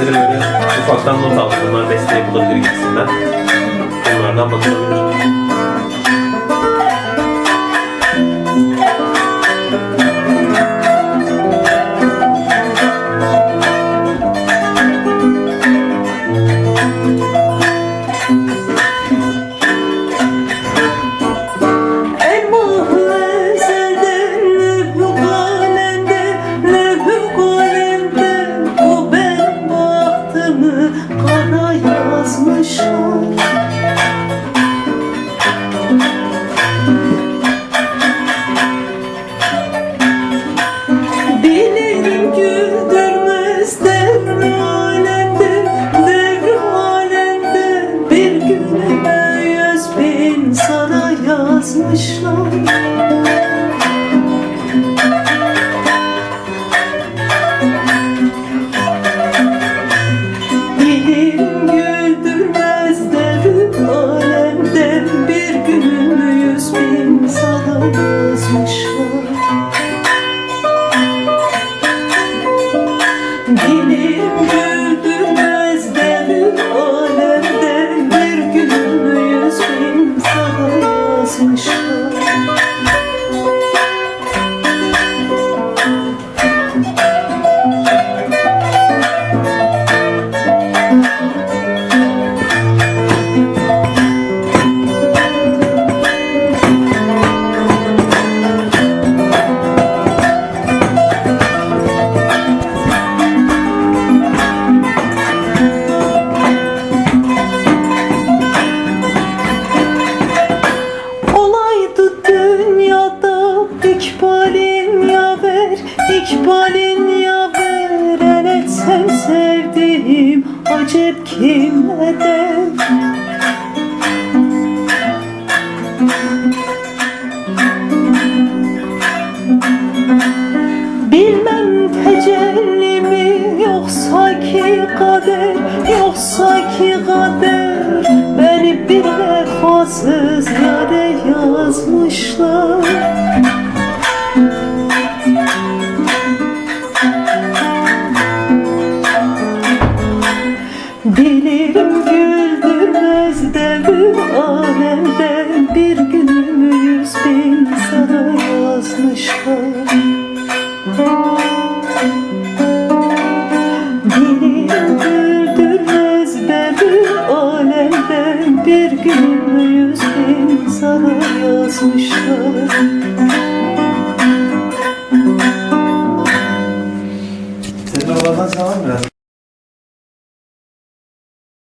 size de böyle ufaktan not aldım. Bunlar beste yapılabilir gibisinden. Bunlardan bakılabilir. Yazmışlar. Bilirim güldürmez devri alemde Bir günümü yüz bin sana yazmışlar. Dilim ikbalin yaver El etsem sevdiğim acep kim eder Bilmem tecelli mi yoksa ki kader Yoksa ki kader. Beni bir vefasız yere yazmışlar Bilirim güldürmez devir alemde Bir günümü yüz bin sana yazmışlar. Dilim güldürmez devir alemde Bir günümü yüz bin sana yazmışlar